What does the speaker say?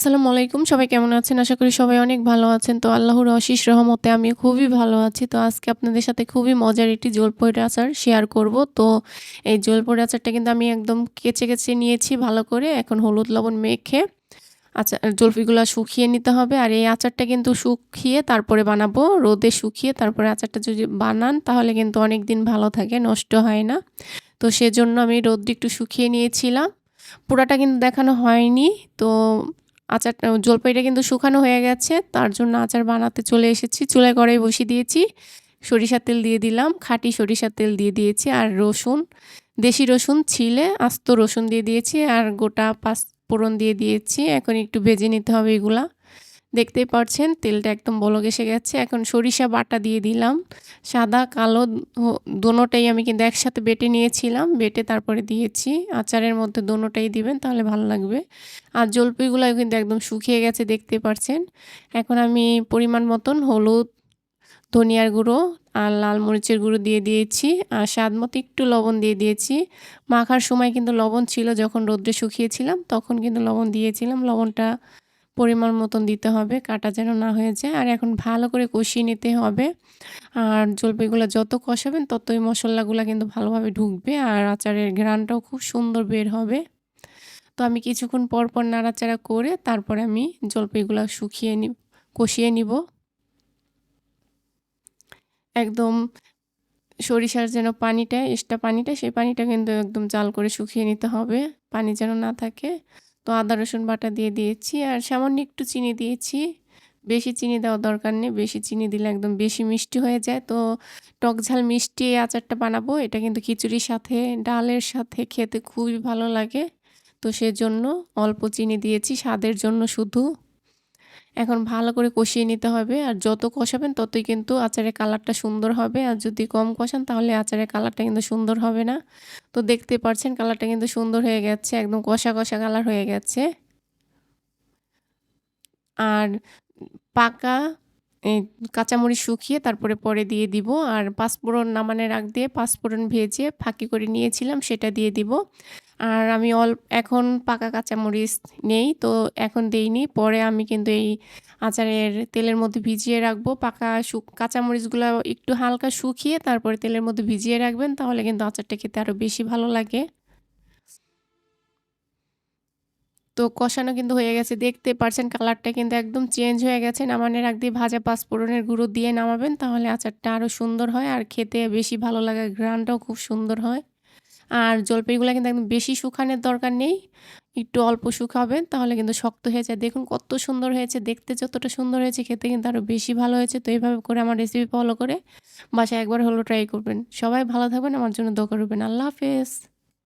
আসসালামু আলাইকুম। সবাই কেমন আছেন? আশা করি সবাই অনেক ভালো আছেন। তো আল্লাহর অশেষ রহমতে আমি খুবই ভালো আছি। তো আজকে আপনাদের সাথে খুবই মজার একটি জলপইড় আচার শেয়ার করব। তো এই জলপইড় আচারটা কিন্তু আমি একদম কেচে, কেচে নিয়েছি ভালো করে। এখন হলুদ লবণ মেখে আচার জলফিগুলা শুকিয়ে নিতে হবে। আর এই আচারটা কিন্তু শুকিয়ে তারপরে বানাবো। রোদে শুকিয়ে তারপরে আচারটা যদি বানান তাহলে কিন্তু অনেক দিন ভালো থাকে, নষ্ট হয় না। তো সেজন্য আমি রোদ্রে একটু শুকিয়ে নিয়েছিলাম। পুরাটা কিন্তু দেখানো হয়নি। তো আচারটা জলপাইটা কিন্তু শুকানো হয়ে গেছে। তার জন্য আচার বানাতে চলে এসেছি। চুলায় কড়াই বসিয়ে দিয়েছি। সরিষার তেল দিয়ে দিলাম। খাঁটি সরিষার তেল দিয়ে দিয়েছি। আর রসুন, দেশি রসুন, ছিলে, আস্ত রসুন দিয়ে দিয়েছি। আর গোটা পাঁচ ফোড়ন দিয়ে দিয়েছি। এখন একটু ভেজে নিতে হবে এগুলা। দেখতেই পাচ্ছেন তেলটা একদম বলক এসে গেছে। এখন সরিষা বাটা দিয়ে দিলাম। সাদা, কালো দোনোটাই আমি কিন্তু একসাথে বেটে নিয়েছিলাম। বেটে তারপরে দিয়েছি। আচারের মধ্যে দোনোটাই দিবেন, তাহলে ভালো লাগবে। আর জলপিগুলো কিন্তু একদম শুকিয়ে গেছে, দেখতে পাচ্ছেন এখন আমি পরিমাণ মতন হলুদ, ধনিয়ার গুঁড়ো আর লাল মরিচের গুঁড়ো দিয়ে দিয়েছি। আর স্বাদ মতো একটু লবণ দিয়ে দিয়েছি। মাখার সময় কিন্তু লবণ ছিল যখন রোদ্রে শুকিয়েছিলাম, তখন কিন্তু লবণ দিয়েছিলাম। লবণটা পরিমাণ মতন দিতে হবে, কাটা যেন না হয়ে যায়। আর এখন ভালো করে কষিয়ে নিতে হবে। আর জলপাইগুলো যত কষাবেন ততই মশলাগুলো কিন্তু ভালোভাবে ঢুকবে আর আচারের ঘ্রানটাও খুব সুন্দর বের হবে। তো আমি কিছুক্ষণ পর পর নাড়াচাড়া করে তারপরে আমি জলপাইগুলো শুকিয়ে নি, কষিয়ে নিব। একদম সরিষার যেন পানিটা, এক্সট্রা পানিটা, সেই পানিটা কিন্তু একদম জাল করে শুকিয়ে নিতে হবে। পানি যেন না থাকে। তো আদা, রসুন বাটা দিয়ে দিয়েছি আর সামান্য একটু চিনি দিয়েছি। বেশি চিনি দেওয়া দরকার নেই, বেশি চিনি দিলে একদম বেশি মিষ্টি হয়ে যায়। তো টক ঝাল মিষ্টি এই আচারটা বানাবো, এটা কিন্তু খিচুড়ির সাথে, ডালের সাথে খেতে খুবই ভালো লাগে। তো সেজন্য অল্প চিনি দিয়েছি, স্বাদের জন্য শুধু। এখন ভালো করে কষিয়ে নিতে হবে। আর যত কষাবেন ততই কিন্তু আচারের কালারটা সুন্দর হবে। আর যদি কম কষান তাহলে আচারের কালারটা কিন্তু সুন্দর হবে না। তো দেখতে পাচ্ছেন কালারটা কিন্তু সুন্দর হয়ে গেছে, একদম কষা কষা কালার হয়ে গেছে। আর পাকা কাঁচামরিচ শুকিয়ে তারপরে পরে দিয়ে দিব। আর পাঁচফোড়ন নামানোর আগ দিয়ে পাঁচফোড়ন ভেজে ফাঁকি করে নিয়েছিলাম, সেটা দিয়ে দিব। আর আমি অল, এখন পাকা কাঁচামরিচ নেই, তো এখন দেইনি। পরে আমি কিন্তু এই আচারের তেলের মধ্যে ভিজিয়ে রাখব। পাকা শু, কাঁচামরিচগুলো একটু হালকা শুকিয়ে তারপরে তেলের মধ্যে ভিজিয়ে রাখবেন, তাহলে কিন্তু আচারটা খেতে আরও বেশি ভালো লাগে। তো কষানো কিন্তু হয়ে গেছে। দেখতে পারছেন কালারটা কিন্তু একদম চেঞ্জ হয়ে গেছে। নামানোর আগ দিয়ে ভাজা পাঁচফোড়নের গুঁড়ো দিয়ে নামাবেন, তাহলে আচারটা আরও সুন্দর হয়। আর খেতে বেশি ভালো লাগে গ্রানটাও খুব সুন্দর হয়। আর জলপাইগুলো কিন্তু একদম বেশি শুকানোর দরকার নেই। একটু অল্প শুকাবেন তাহলে কিন্তু শক্ত হয়ে যায়। দেখুন কত সুন্দর হয়েছে, দেখতে যতটা সুন্দর হয়েছে, খেতে কিন্তু আরও বেশি ভালো হয়েছে। তো এইভাবে করে আমার রেসিপি ফলো করে বাসায় একবার হলো ট্রাই করবেন। সবাই ভালো থাকবেন, আমার জন্য দোকান রুবেন আল্লাহ হাফেজ।